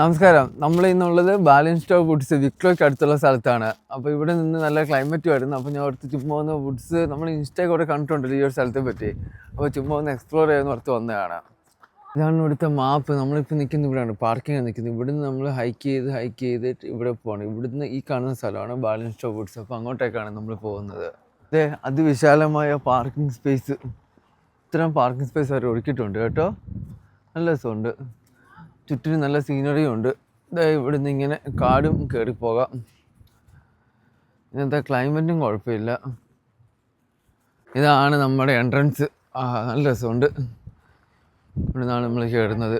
നമസ്കാരം. നമ്മൾ ഇന്നുള്ളത് ബാലൻസ് സ്റ്റോ വുഡ്സ് വിക്ലോയ്ക്ക് അടുത്തുള്ള സ്ഥലത്താണ്. അപ്പോൾ ഇവിടെ നിന്ന് നല്ല ക്ലൈമറ്റ് വരുന്നു അപ്പോൾ ഞാൻ ഓർത്ത് ചുമ്മാ ഒന്ന് വുഡ്സ് നമ്മൾ ഇൻസ്റ്റയിൽ കൂടെ കണ്ടിട്ടുണ്ടല്ലോ ഈ ഒരു സ്ഥലത്തെ പറ്റി. അപ്പോൾ ചുമ്മാ ഒന്ന് എക്സ്പ്ലോർ ചെയ്യാൻ ഓർത്ത് വന്നതാണ്. ഇതാണ് ഇവിടുത്തെ മാപ്പ് നമ്മളിപ്പോൾ നിൽക്കുന്ന ഇവിടെയാണ്. പാർക്കിംഗ് നിൽക്കുന്നത് ഇവിടുന്ന് നമ്മൾ ഹൈക്ക് ചെയ്ത് ഹൈക്ക് ചെയ്തിട്ട് ഇവിടെ പോകണം ഇവിടുന്ന് ഈ കാണുന്ന സ്ഥലമാണ് ബാലൻസ് സ്റ്റോ വുഡ്സ് അപ്പോൾ അങ്ങോട്ടേക്കാണ് നമ്മൾ പോകുന്നത്. അതെ അതിവിശാലമായ പാർക്കിംഗ് സ്പേസ് ഇത്തരം പാർക്കിംഗ് സ്പേസ് അവർ ഒരുക്കിയിട്ടുണ്ട് കേട്ടോ. നല്ല രസമുണ്ട്. ചുറ്റിനും നല്ല സീനറിയും ഉണ്ട്. ഇവിടെ നിന്ന് ഇങ്ങനെ കാടും കയറിപ്പോകാം പോകാം. ഇന്നത്തെ ക്ലൈമറ്റും കുഴപ്പമില്ല. ഇതാണ് നമ്മുടെ എൻട്രൻസ് നല്ല രസമുണ്ട്. ഇവിടെ നിന്നാണ് നമ്മൾ കയറുന്നത്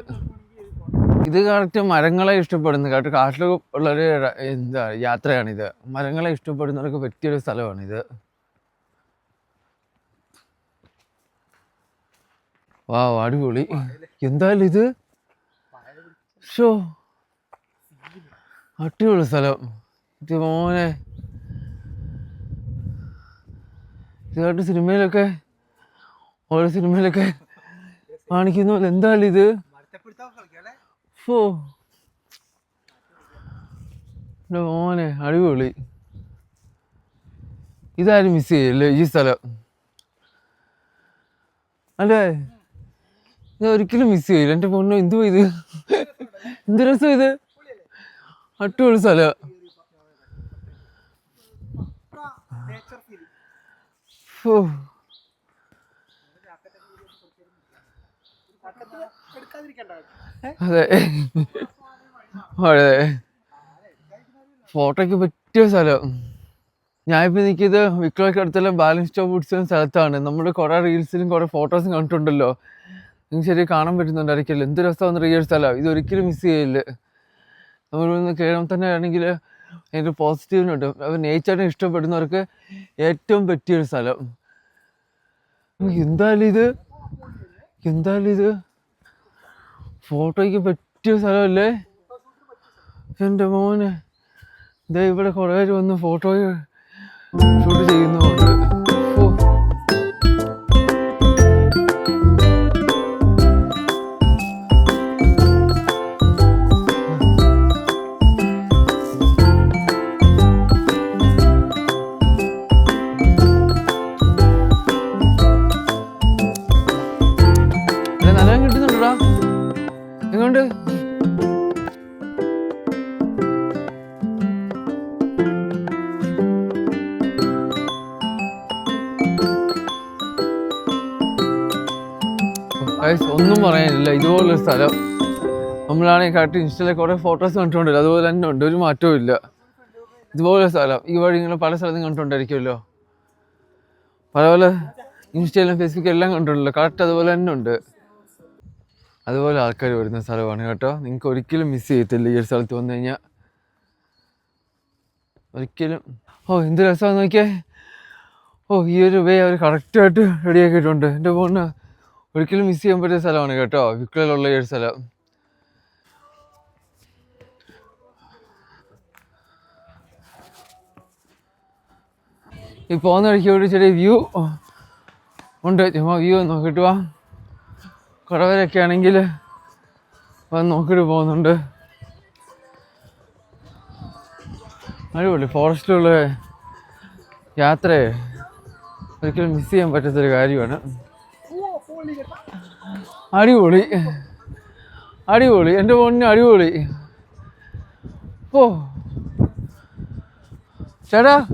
ഇത് കറക്റ്റ് മരങ്ങളെ ഇഷ്ടപ്പെടുന്നത് കറക്റ്റ് കാട്ടിൽ ഉള്ളൊരു എന്താ യാത്രയാണിത്. മരങ്ങളെ ഇഷ്ടപ്പെടുന്നവർക്ക് പറ്റിയൊരു സ്ഥലമാണിത്. വാ അടിപൊളി. എന്തായാലും ഇത്? ഷോ അടിപൊളി സ്ഥലം. ഇത് മോനെ. ഇതായിട്ട് സിനിമയിലൊക്കെ ഓരോ സിനിമയിലൊക്കെ കാണിക്കുന്നു എന്താണ് ഇത്? ഫോ. മോനെ അടിപൊളി. ഇതാരും മിസ് ചെയ്യല്ലേ ഈ സ്ഥലം? അല്ലേ? ഇത് ഒരിക്കലും മിസ് ചെയ്യില്ല. എന്റെ പൊണ്ണു എന്തുവാ ഇത്? എന്ത് രസം ഇത്? അടിപൊളി സ്ഥല. അതെ. അതെ. ഫോട്ടോയ്ക്ക് പറ്റിയ സ്ഥലം. ഞാനിപ്പോൾ എനിക്കിത് വിക്ലോയ്ക്ക് അടുത്തുള്ള ബാലൻസ് സ്റ്റോപ്പ് വുഡ്സ് സ്ഥലത്താണ്. നമ്മൾ കുറേ റീൽസിലും കുറേ ഫോട്ടോസും കണ്ടിട്ടുണ്ടല്ലോ. നിങ്ങൾക്ക് ശരി കാണാൻ പറ്റുന്നുണ്ട് പറ്റുന്നുണ്ടായിരിക്കില്ല. എന്ത് രസമാണ് റിയൽ സ്ഥലം. ഇത് ഒരിക്കലും മിസ് ചെയ്യില്ല നമ്മളിന്ന് കേരളം തന്നെ ആണെങ്കിൽ അതിന്റെ പോസിറ്റീവിനുണ്ട് അപ്പോൾ നേച്ചറിനെ ഇഷ്ടപ്പെടുന്നവർക്ക് ഏറ്റവും പറ്റിയൊരു സ്ഥലം. എന്തായാലും ഇത് എന്തായാലും ഇത് ഫോട്ടോയ്ക്ക് പറ്റിയ സ്ഥലമല്ലേ? എന്റെ മോനെ. ദേ ഇവിടെ കുറേ പേര് വന്ന് ഫോട്ടോ ഷൂട്ട് ചെയ്യുന്നുമുണ്ട് ഒന്നും പറയാനില്ല. ഇതുപോലൊരു സ്ഥലം. നമ്മളാണെങ്കിൽ കറക്റ്റ് ഇൻസ്റ്റയിലെ കുറേ ഫോട്ടോസ് കണ്ടിട്ടുണ്ടല്ലോ. അതുപോലെ തന്നെ ഉണ്ട്. ഒരു മാറ്റവും ഇല്ല. ഇതുപോലെ സ്ഥലം. ഈ വഴി നിങ്ങൾ പല സ്ഥലത്തും കണ്ടിട്ടുണ്ടായിരിക്കുമല്ലോ. പല പല ഇൻസ്റ്റയിലും ഫേസ്ബുക്കിലും എല്ലാം കണ്ടിട്ടുണ്ടല്ലോ. കറക്റ്റ് അതുപോലെ തന്നെ ഉണ്ട്. അതുപോലെ ആൾക്കാർ വരുന്ന സ്ഥലമാണ് കേട്ടോ. നിങ്ങൾക്ക് ഒരിക്കലും മിസ് ചെയ്യത്തില്ല ഈ ഒരു സ്ഥലത്ത് വന്നു കഴിഞ്ഞാൽ. ഒരിക്കലും. ഓ എന്ത് രസമാണെന്ന് നോക്കിയേ. ഓ ഈ ഒരു വേ അവർ കറക്റ്റായിട്ട് റെഡിയാക്കിയിട്ടുണ്ട് എന്റെ ഫോണ് ഒരിക്കലും മിസ് ചെയ്യാൻ പറ്റിയ സ്ഥലമാണ് കേട്ടോ. വിക്രയിലുള്ള ഈ ഒരു സ്ഥലം. ഈ പോകുന്ന വഴിക്ക് ഒരു ചെറിയ വ്യൂ ഉണ്ട്. ചുമ്മാ വ്യൂ നോക്കിയിട്ട് വാ. കുറവരൊക്കെ ആണെങ്കിൽ വന്ന് നോക്കിയിട്ട് പോകുന്നുണ്ട്. അടിപൊളി. ഫോറസ്റ്റിലുള്ള യാത്രയെ ഒരിക്കലും മിസ് ചെയ്യാൻ പറ്റാത്തൊരു കാര്യമാണ്. അടിപൊളി. അടിപൊളി. എന്റെ പൊന്ന് അടിപൊളി. ഓ. ചേട്ടാ.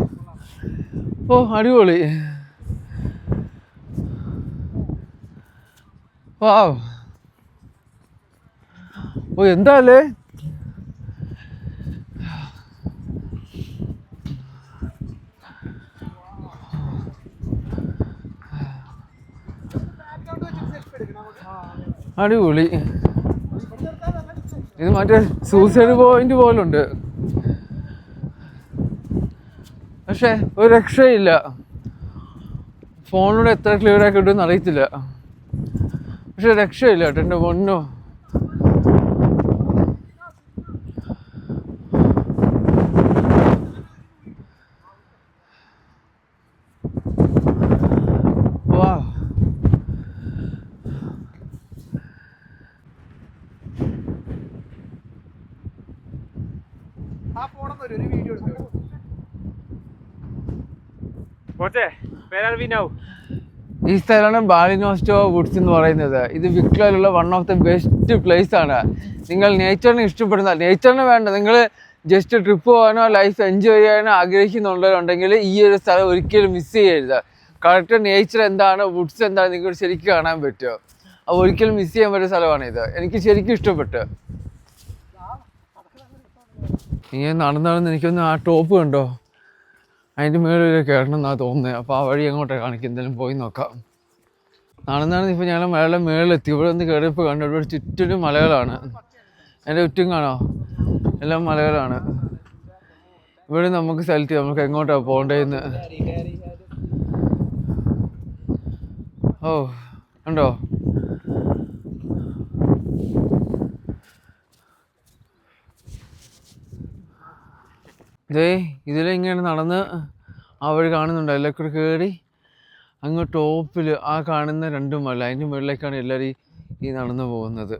ഓ അടിപൊളി. വാവ്. ഓ എന്താ അല്ലേ? അടിപൊളി. ഇത് മറ്റേ സൂസൈഡ് പോയിന്റ് പോലുണ്ട്. പക്ഷേ ഒരു രക്ഷയില്ല. ഫോണിലൂടെ എത്ര ക്ലിയർ ആക്കി കിട്ടുമെന്ന് അറിയത്തില്ല. പക്ഷെ രക്ഷയില്ല കേട്ടോ എന്റെ പൊന്നോ വാ കോച്ചേ വേറെ വി നൗ ഈ സ്ഥലമാണ് ബാലിനോസ്റ്റോ വുഡ്സ് എന്ന് പറയുന്നത്. ഇത് വിക്ടോറിയയിലുള്ള one of the best place ആണ്. നിങ്ങൾ നേച്ചറിനെ ഇഷ്ടപ്പെടുന്ന നേച്ചറിന് വേണ്ട. നിങ്ങൾ ജസ്റ്റ് ട്രിപ്പ് പോകാനോ ലൈഫ് എൻജോയ് ചെയ്യാനോ ആഗ്രഹിക്കുന്നുണ്ടെങ്കിൽ ഈ ഒരു സ്ഥലം ഒരിക്കലും മിസ് ചെയ്യരുത്. കറക്റ്റ് നേച്ചർ എന്താണ് വുഡ്സ് എന്താണ് നിങ്ങൾക്ക് ശരിക്കും കാണാൻ പറ്റുമോ അപ്പോൾ ഒരിക്കലും മിസ് ചെയ്യാൻ പറ്റിയ സ്ഥലമാണ് ഇത്. എനിക്ക് ശരിക്കും ഇഷ്ടപ്പെട്ടു. ഇങ്ങനെ നടന്നു നടന്ന് എനിക്കൊന്ന് ആ ടോപ്പ് കണ്ടോ? അതിന്റെ മേളിൽ കയറണം എന്നാണ് തോന്നുന്നത് അപ്പോൾ ആ വഴി എങ്ങോട്ടാണ് കാണിക്കും? എന്തായാലും പോയി നോക്കാം. നടന്നാണ് നടന്ന് ഇപ്പോൾ ഞങ്ങൾ മലയുടെ മേളിലെത്തി. ഇവിടെ ഒന്ന് കയറിയപ്പോൾ കണ്ടു ഇവിടെ ചുറ്റിനും മലകളാണ്. എന്റെ ചുറ്റും കാണോ? എല്ലാം മലകളാണ്. ഇവിടെ നമുക്ക് സെലക്ട് ചെയ്യാം നമുക്ക് എങ്ങോട്ടാണ് പോകേണ്ടതെന്ന് ഓ കണ്ടോ? ദേ ഇതിലിങ്ങനെ നടന്ന്? ആ വഴി കാണുന്നുണ്ട്? അതിലെ കൂടെ കയറി അങ്ങ് ടോപ്പിൽ ആ കാണുന്ന രണ്ട് മല അതിന്റെ മുകളിലേക്കാണ് എല്ലാവരും ഈ- നടന്നു പോകുന്നത്.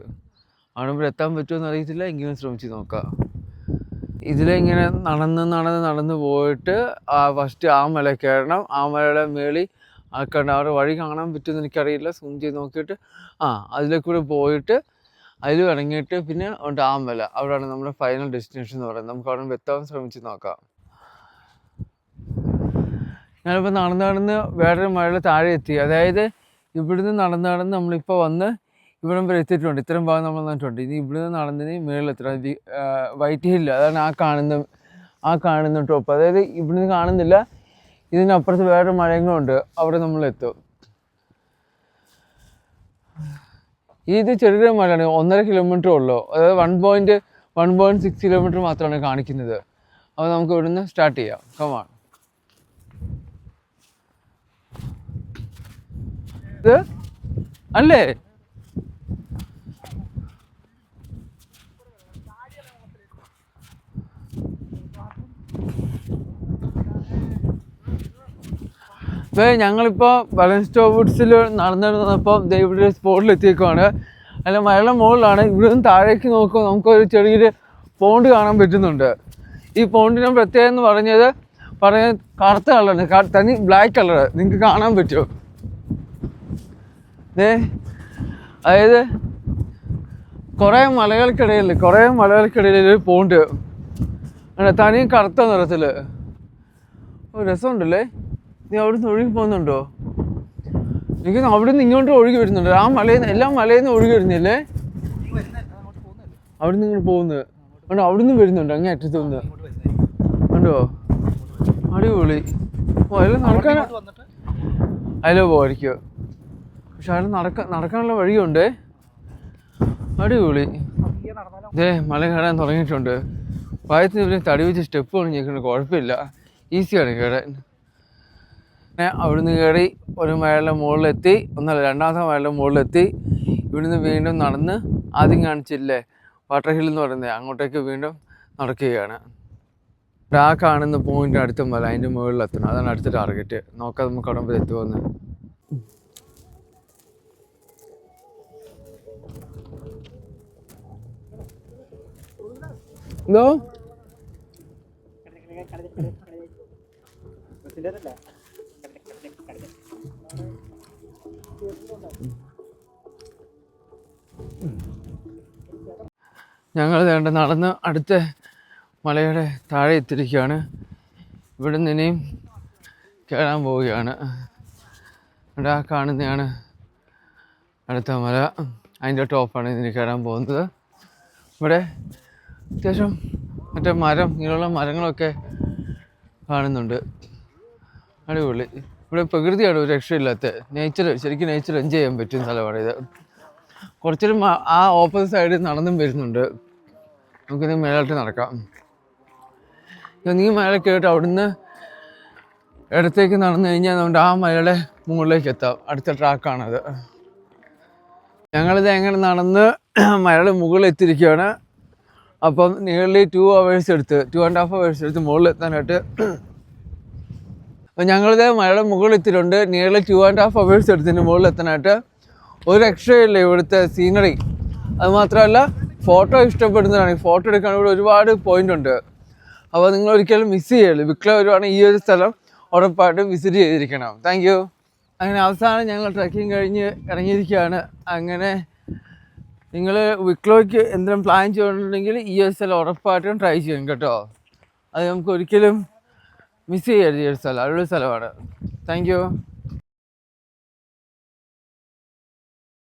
ഇവിടെ എത്താൻ പറ്റുമെന്ന് അറിയത്തില്ല എങ്കിലും ശ്രമിച്ച് നോക്കാം. ഇതിലിങ്ങനെ നടന്ന് നടന്ന് നടന്ന് പോയിട്ട് ആ ഫസ്റ്റ് ആ മല കയറണം. ആ മലയുടെ മേളിൽ ആ അവിടെ വഴി കാണാൻ പറ്റുമെന്ന് എനിക്കറിയില്ല. സൂം ചെയ്ത് നോക്കിയിട്ട് ആ അതിലേക്കൂടെ കൂടെ പോയിട്ട് അതിൽ ഇറങ്ങിയിട്ട് പിന്നെ ഉണ്ട് വില അവിടെയാണ് നമ്മുടെ ഫൈനൽ ഡെസ്റ്റിനേഷൻ എന്ന് പറയുന്നത്. നമുക്ക് അവിടെ എത്താൻ ശ്രമിച്ച് നോക്കാം. ഞാനിപ്പോൾ നടന്ന് നടന്ന് വേറൊരു മഴയുടെ താഴെ എത്തി. അതായത് ഇവിടുന്ന് നടന്ന് നടന്ന് നമ്മളിപ്പോൾ വന്ന് ഇവിടം വരെ എത്തിയിട്ടുണ്ട്. ഇത്രയും ഭാഗം നമ്മൾ വന്നിട്ടുണ്ട്. ഇനി ഇവിടുന്ന് നടന്നതിന് മേളിലെത്തണം. വൈറ്റ് ഹില്ല് അതാണ് ആ കാണുന്ന ആ കാണുന്ന ടോപ്പ് അതായത് ഇവിടുന്ന് കാണുന്നില്ല. ഇതിനപ്പുറത്ത് വേറൊരു മഴയങ്ങളുണ്ട് അവിടെ നമ്മൾ എത്തും ഇത് ചെറിയൊരു മലയാണ് ഒന്നര കിലോമീറ്റർ ഉള്ളൂ. അതായത് one point one point six kilometre മാത്രമാണ് കാണിക്കുന്നത്. അപ്പോൾ നമുക്ക് ഇവിടുന്ന് സ്റ്റാർട്ട് ചെയ്യാം. കമാൺ ഇത് അല്ലേ? ഇപ്പൊ ഞങ്ങളിപ്പോ ബലൻസ്റ്റോ വുഡ്സിൽ നടന്നിരുന്നപ്പോൾ ഇവിടെ എത്തിയേക്കുവാണ്. അല്ല മലയുടെ മുകളിലാണ്. ഇവിടെ നിന്ന് താഴേക്ക് നോക്കുമ്പോൾ നമുക്കൊരു ചെറിയൊരു പോണ്ട് കാണാൻ പറ്റുന്നുണ്ട്. ഈ പോണ്ടിന് പ്രത്യേകം എന്ന് പറഞ്ഞത് പറഞ്ഞ കറുത്ത കളറാണ്. തനി ബ്ലാക്ക് കളർ നിങ്ങൾക്ക് കാണാൻ പറ്റുമോ ദേ അതായത് കുറേ മലകൾക്കിടയിൽ കുറേ മലകൾക്കിടയിൽ ഒരു പോണ്ട് തനിയും തനി കറുത്ത നിറത്തിൽ രസമുണ്ടല്ലേ? നീ അവിടെ നിന്ന് ഒഴുകി പോകുന്നുണ്ടോ? എനിക്ക് അവിടെ നിന്ന് ഇങ്ങോട്ട് ഒഴുകി വരുന്നുണ്ട്. ആ മലയിൽ നിന്ന് എല്ലാ മലയിൽ നിന്ന് ഒഴുകി വരുന്നില്ലേ? അവിടെ നിന്ന് ഇങ്ങോട്ട് പോകുന്നത്. കണ്ടോ അവിടെ നിന്ന് വരുന്നുണ്ട് അങ്ങേ അറ്റത്ത് നിന്ന്. കണ്ടോ? അടിപൊളി. ഓ അതിൽ നടക്കാൻ അതിലോ പോയിരിക്കും പക്ഷെ അതിൽ നടക്കാൻ നടക്കാനുള്ള വഴിയുണ്ട്. അടിപൊളി. ഇതേ മല കയറാൻ തുടങ്ങിയിട്ടുണ്ട്. പായത്തിന് ഇവർ തടി വെച്ച് സ്റ്റെപ്പ് പണിഞ്ഞേക്കുന്നത് കുഴപ്പമില്ല. ഈസിയാണ് കയറാൻ. പിന്നെ അവിടുന്ന് കയറി ഒരു മലയുടെ മുകളിലെത്തി ഒന്നല്ല രണ്ടാമത്തെ മലയുടെ മുകളിലെത്തി. ഇവിടുന്ന് വീണ്ടും നടന്ന് ആദ്യം കാണിച്ചില്ലേ വാട്ടർ ഹിൽ എന്ന് പറയുന്നത്. അങ്ങോട്ടേക്ക് വീണ്ടും നടക്കുകയാണ്. ആ കാണുന്ന പോയിന്റ് അടുത്ത മല അതിന്റെ മുകളിലെത്തണം. അതാണ് അടുത്ത ടാർഗറ്റ് നോക്കാം നമുക്ക് അവിടെ വരെ എത്തുമെന്ന് എന്തോ? ഞങ്ങൾ വേണ്ട നടന്ന് അടുത്ത മലയുടെ താഴെ എത്തിയിരിക്കുകയാണ്. ഇവിടെ നിന്നെയും കയറാൻ പോവുകയാണ്. ഇവിടെ ആ കാണുന്നതാണ് അടുത്ത മല. അതിന്റെ ടോപ്പാണ് ഇതിന് കയറാൻ പോകുന്നത്. ഇവിടെ അത്യാവശ്യം മറ്റേ മരം ഇങ്ങനെയുള്ള മരങ്ങളൊക്കെ കാണുന്നുണ്ട്. അടിപൊളി. ഇവിടെ പ്രകൃതിയാണ് ഒരു രക്ഷയില്ലാത്ത. നേച്ചർ ശരിക്കും നേച്ചർ എൻജോയ് ചെയ്യാൻ പറ്റുന്ന സ്ഥലമാണ് ഇത്. കുറച്ചൊരു ആ ഓപ്പോസിറ്റ് സൈഡിൽ നടന്നും വരുന്നുണ്ട്. നമുക്കിത് മേലോട്ട് നടക്കാം. നീ മേലെ കേട്ട് അവിടുന്ന് ഇടത്തേക്ക് നടന്നു കഴിഞ്ഞാൽ നമ്മുടെ ആ മലയുടെ മുകളിലേക്ക് എത്താം. അടുത്ത ട്രാക്കാണത് ഞങ്ങളിത് എങ്ങനെ നടന്ന് മലയുടെ മുകളിൽ എത്തിയിരിക്കുകയാണ്. അപ്പം നിയർലി ടു അവേഴ്സ് എടുത്ത് ടു ആൻഡ് ഹാഫ് അവേഴ്സ് എടുത്ത് മുകളിൽ എത്താനായിട്ട് ഞങ്ങളിത് മലയുടെ മുകളിൽ എത്തിയിട്ടുണ്ട് nearly two and half hours എടുത്തതിന് മുകളിൽ എത്താനായിട്ട് ഒരു രക്ഷയില്ല ഇവിടുത്തെ സീനറി അതുമാത്രമല്ല ഫോട്ടോ ഇഷ്ടപ്പെടുന്നതാണ്. ഫോട്ടോ എടുക്കാൻ ഇവിടെ ഒരുപാട് പോയിന്റ് ഉണ്ട്. അപ്പോൾ നിങ്ങൾ ഒരിക്കലും മിസ് ചെയ്യരുത്. വിക്ലോ വരുവാണെങ്കിൽ ഈ ഒരു സ്ഥലം ഉറപ്പായിട്ടും വിസിറ്റ് ചെയ്തിരിക്കണം. താങ്ക് യു അങ്ങനെ അവസാനം ഞങ്ങൾ ട്രക്കിംഗ് കഴിഞ്ഞ് ഇറങ്ങിയിരിക്കുകയാണ്. അങ്ങനെ നിങ്ങൾ വിക്ലോയ്ക്ക് എന്തെങ്കിലും പ്ലാൻ ചെയ്തിട്ടുണ്ടെങ്കിൽ ഈ ഒരു സ്ഥലം ഉറപ്പായിട്ടും ട്രൈ ചെയ്യണം കേട്ടോ. അത് നമുക്ക് ഒരിക്കലും മിസ് ചെയ്യരുത് ഈ ഒരു സ്ഥലം. അടിപൊളി സ്ഥലമാണ്. Thank you